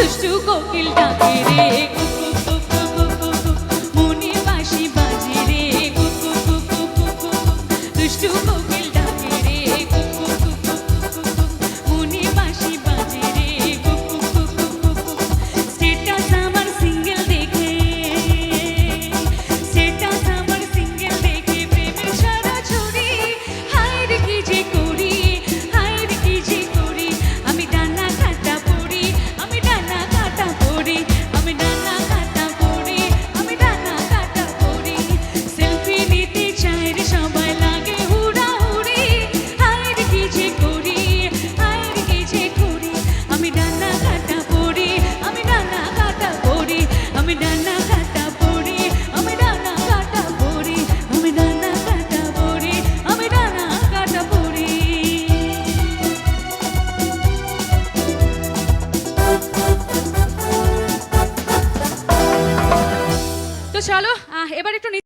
দুষ্টু কোকিল ডাকে রে। চলো এবার একটু